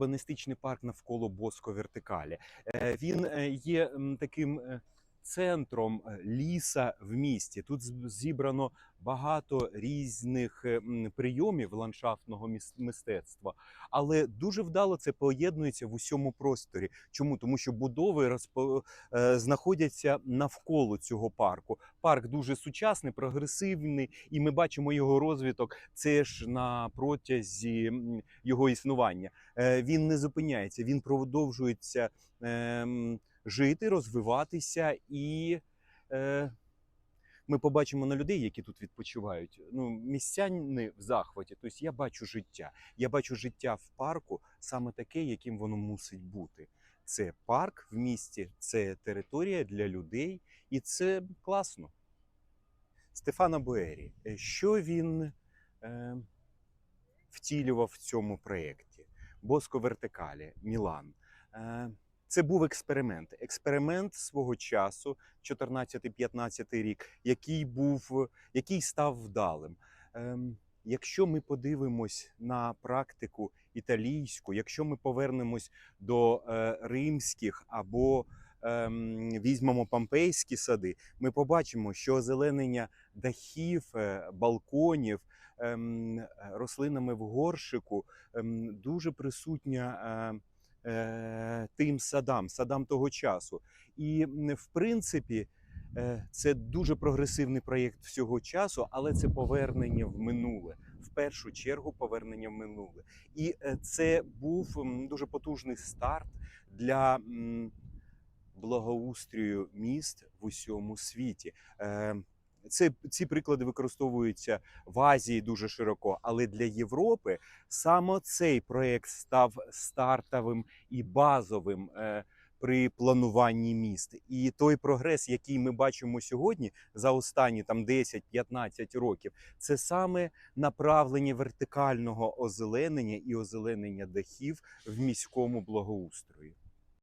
урбаністичний парк навколо Боско Вертикалі. Е, Він е, є таким е, центром е, ліса в місті. Тут зібрано багато різних е, прийомів ландшафтного мистецтва, але дуже вдало це поєднується в усьому просторі. Чому? Тому що будови розпо... е, знаходяться навколо цього парку. Парк дуже сучасний, прогресивний, і ми бачимо його розвиток. Це ж на протязі його існування. Він не зупиняється, він продовжується ем, жити, розвиватися, і е, ми побачимо на людей, які тут відпочивають. Ну, містяни в захваті. Тобто я бачу життя. Я бачу життя в парку саме таке, яким воно мусить бути. Це парк в місті, це територія для людей, і це класно. Стефана Буері, е, що він е, втілював в цьому проєкті? Боско Вертикалі, Мілан. Е, це був експеримент. Експеримент свого часу, 14-15 рік, який був, який став вдалим. Ем, Якщо ми подивимось на практику італійську, якщо ми повернемось до е, римських або ем, візьмемо помпейські сади, ми побачимо, що озеленення дахів, е, балконів е, рослинами в горшику ем, дуже присутня е, е, тим садам, садам того часу. І в принципі. е, Це дуже прогресивний проєкт всього часу, але це повернення в минуле. В першу чергу повернення в минуле. І е, це був дуже потужний старт для м, благоустрою міст в усьому світі. Це, ці приклади використовуються в Азії дуже широко, але для Європи саме цей проєкт став стартовим і базовим е, при плануванні міст. І той прогрес, який ми бачимо сьогодні за останні там 10-15 років, це саме направлення вертикального озеленення і озеленення дахів в міському благоустрої.